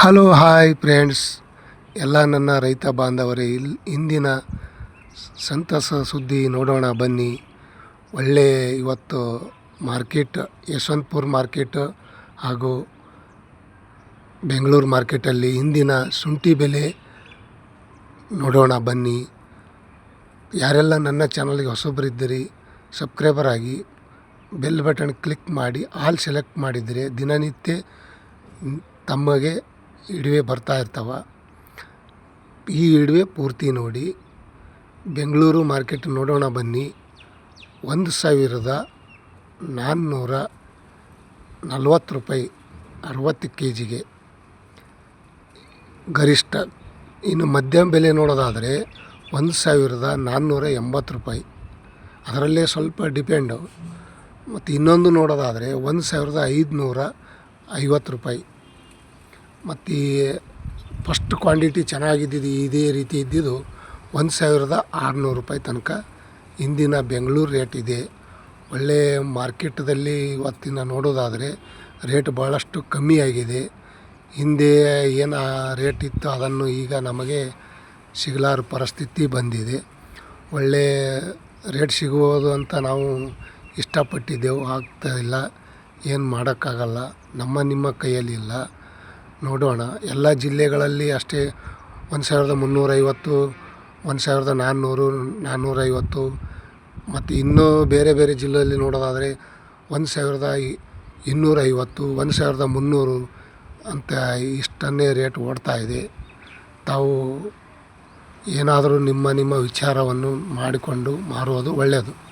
Hello hi friends ಎಲ್ಲ ನನ್ನ ರೈತ ಬಾಂಧವರೇ ಇಲ್ಲಿ ಇಂದಿನ ಸಂತಸ ಸುದ್ದಿ ನೋಡೋಣ ಬನ್ನಿ. ಒಳ್ಳೆ ಇವತ್ತು ಮಾರ್ಕೆಟ್, ಯಶವಂತಪುರ ಮಾರ್ಕೆಟ್ ಹಾಗೂ ಬೆಂಗಳೂರು ಮಾರ್ಕೆಟಲ್ಲಿ ಇಂದಿನ ಶುಂಠಿ ಬೆಲೆ ನೋಡೋಣ ಬನ್ನಿ. ಯಾರೆಲ್ಲ ನನ್ನ ಚಾನಲ್ಗೆ ಹೊಸೊಬ್ಬರಿದ್ದೀರಿ ಸಬ್ಸ್ಕ್ರೈಬರ್ ಆಗಿ ಬೆಲ್ ಬಟನ್ ಕ್ಲಿಕ್ ಮಾಡಿ ಆಲ್ ಸೆಲೆಕ್ಟ್ ಮಾಡಿದರೆ ದಿನನಿತ್ಯ ತಮಗೆ ಇಡುವೆ ಬರ್ತಾ ಇರ್ತಾವ. ಈ ಇಡುವೆ ಪೂರ್ತಿ ನೋಡಿ ಬೆಂಗಳೂರು ಮಾರ್ಕೆಟ್ ನೋಡೋಣ ಬನ್ನಿ. ಒಂದು ಸಾವಿರದ ನಾನ್ನೂರ ನಲ್ವತ್ತು ರೂಪಾಯಿ ಅರವತ್ತು ಕೆ ಜಿಗೆ ಗರಿಷ್ಠ. ಇನ್ನು ಮಧ್ಯಮ ಬೆಲೆ ನೋಡೋದಾದರೆ ಒಂದು ಸಾವಿರದ ನಾನ್ನೂರ ಎಂಬತ್ತು ರೂಪಾಯಿ. ಅದರಲ್ಲೇ ಸ್ವಲ್ಪ ಡಿಪೆಂಡು. ಮತ್ತು ಇನ್ನೊಂದು ನೋಡೋದಾದರೆ ಒಂದು ಸಾವಿರದ ಐದುನೂರ ಐವತ್ತು ರೂಪಾಯಿ. ಮತ್ತು ಫಸ್ಟ್ ಕ್ವಾಂಟಿಟಿ ಚೆನ್ನಾಗಿದ್ದಿದ್ದು ಇದೇ ರೀತಿ ಇದ್ದಿದ್ದು ಒಂದು ಸಾವಿರದ ಆರುನೂರು ರೂಪಾಯಿ ತನಕ. ಇಂದಿನ ಬೆಂಗಳೂರು ರೇಟ್ ಇದೆ. ಒಳ್ಳೆಯ ಮಾರ್ಕೆಟ್ದಲ್ಲಿ ಇವತ್ತಿನ ನೋಡೋದಾದರೆ ರೇಟ್ ಭಾಳಷ್ಟು ಕಮ್ಮಿ ಆಗಿದೆ. ಹಿಂದೆ ಏನು ರೇಟ್ ಇತ್ತು ಅದನ್ನು ಈಗ ನಮಗೆ ಸಿಗಲಾರ ಪರಿಸ್ಥಿತಿ ಬಂದಿದೆ. ಒಳ್ಳೆ ರೇಟ್ ಸಿಗ್ಬೋದು ಅಂತ ನಾವು ಇಷ್ಟಪಟ್ಟಿದ್ದೆವು, ಆಗ್ತಾ ಇಲ್ಲ. ಏನು ಮಾಡೋಕ್ಕಾಗಲ್ಲ. ನಮ್ಮ ನಿಮ್ಮ ಕೈಯಲ್ಲಿ ಇಲ್ಲ. ನೋಡೋಣ. ಎಲ್ಲ ಜಿಲ್ಲೆಗಳಲ್ಲಿ ಅಷ್ಟೇ ಒಂದು ಸಾವಿರದ ಮುನ್ನೂರೈವತ್ತು, ಒಂದು ಸಾವಿರದ ನಾನ್ನೂರು, ನಾನ್ನೂರೈವತ್ತು ಮತ್ತು ಇನ್ನೂ ಬೇರೆ ಬೇರೆ ಜಿಲ್ಲೆಯಲ್ಲಿ ನೋಡೋದಾದರೆ ಒಂದು ಸಾವಿರದ ಇನ್ನೂರೈವತ್ತು, ಒಂದು ಸಾವಿರದ ಮುನ್ನೂರು ಅಂತ ಇಷ್ಟನ್ನೇ ರೇಟ್ ಓಡ್ತಾ ಇದೆ. ತಾವು ಏನಾದರೂ ನಿಮ್ಮ ನಿಮ್ಮ ವಿಚಾರವನ್ನು ಮಾಡಿಕೊಂಡು ಮಾರುವುದು ಒಳ್ಳೆಯದು.